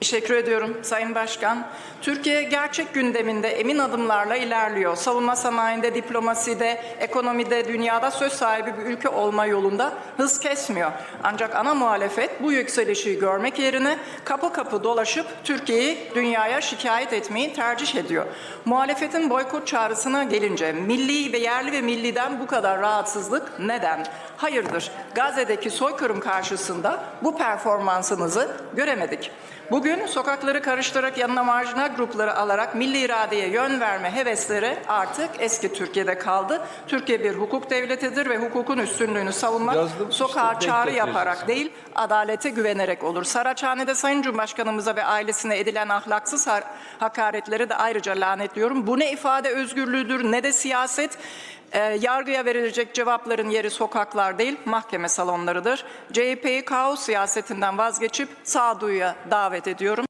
Teşekkür ediyorum Sayın Başkan. Türkiye gerçek gündeminde emin adımlarla ilerliyor. Savunma sanayinde, diplomaside, ekonomide, dünyada söz sahibi bir ülke olma yolunda hız kesmiyor. Ancak ana muhalefet bu yükselişi görmek yerine kapı kapı dolaşıp Türkiye'yi dünyaya şikayet etmeyi tercih ediyor. Muhalefetin boykot çağrısına gelince milli ve yerli ve milliden bu kadar rahatsızlık neden? Hayırdır? Gazze'deki soykırım karşısında bu performansınızı göremedik. Bugün sokakları karıştırarak yanına marjinal grupları alarak milli iradeye yön verme hevesleri artık eski Türkiye'de kaldı. Türkiye bir hukuk devletidir ve hukukun üstünlüğünü savunmak Yazdım, sokağa işte çağrı yaparak değil, adalete güvenerek olur. Saraçhane'de Sayın Cumhurbaşkanımıza ve ailesine edilen ahlaksız hakaretleri de ayrıca lanetliyorum. Bu ne ifade özgürlüğüdür ne de siyaset. Ee, yargıya verilecek cevapların yeri sokaklar değil, mahkeme salonlarıdır. CHP'yi kaos siyasetinden vazgeçip sağduyuya davet ediyorum.